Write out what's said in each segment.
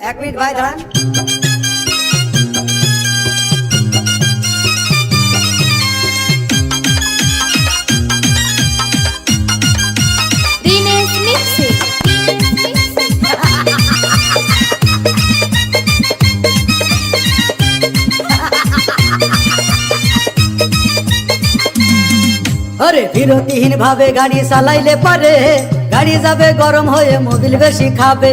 এক মিনিট ভাই দাঁড়ান। আরে বিরতিহীন ভাবে গাড়ি চালাইলে পারে। গাড়ি যাবে গরম হয়ে মোবিল বেশি খাবে।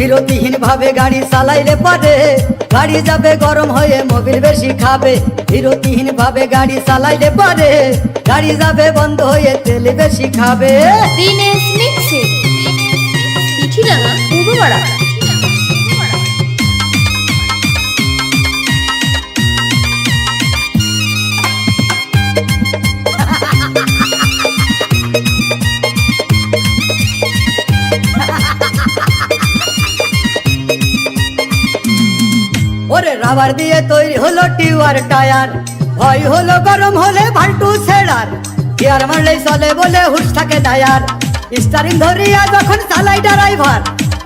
বিরতিহীন ভাবে গাড়ি চালাইলে পারে। গাড়ি যাবে গরম হয়ে মোবিল বেশি খাবে। বিরতিহীন ভাবে গাড়ি চালাইলে পারে। গাড়ি যাবে বন্ধ হয়ে তেল বেশি খাবে। দিনেশ ওরে রাবার দিয়ে তৈরি হলো টিউয়ার টায়ার। ভয় হলো, গরম হলে ভাল্টু ছেড়ার। গিয়ার মারলেই চলে বলে হুশ থাকে টায়ার স্টারিং ধরিয়া যখন চালাই ড্রাইভার,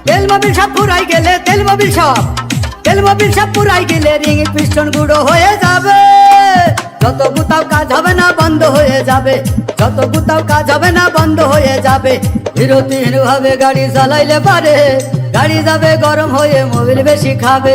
তেল মোবিল সব পুরাই গেলে তেল মোবিল সব। তেল মোবিল সব পুরাই গেলে রিং পিস্টন গুঁড়ো হয়ে যাবে। যত গুতাও কাজ হবে না বন্ধ হয়ে যাবে। যত গুতাও কাজ হবে না বন্ধ হয়ে যাবে। বিরতিহীন ভাবে গাড়ি চালাইলে পারে। গাড়ি যাবে, গরম হয়ে মোবিল বেশি খাবে।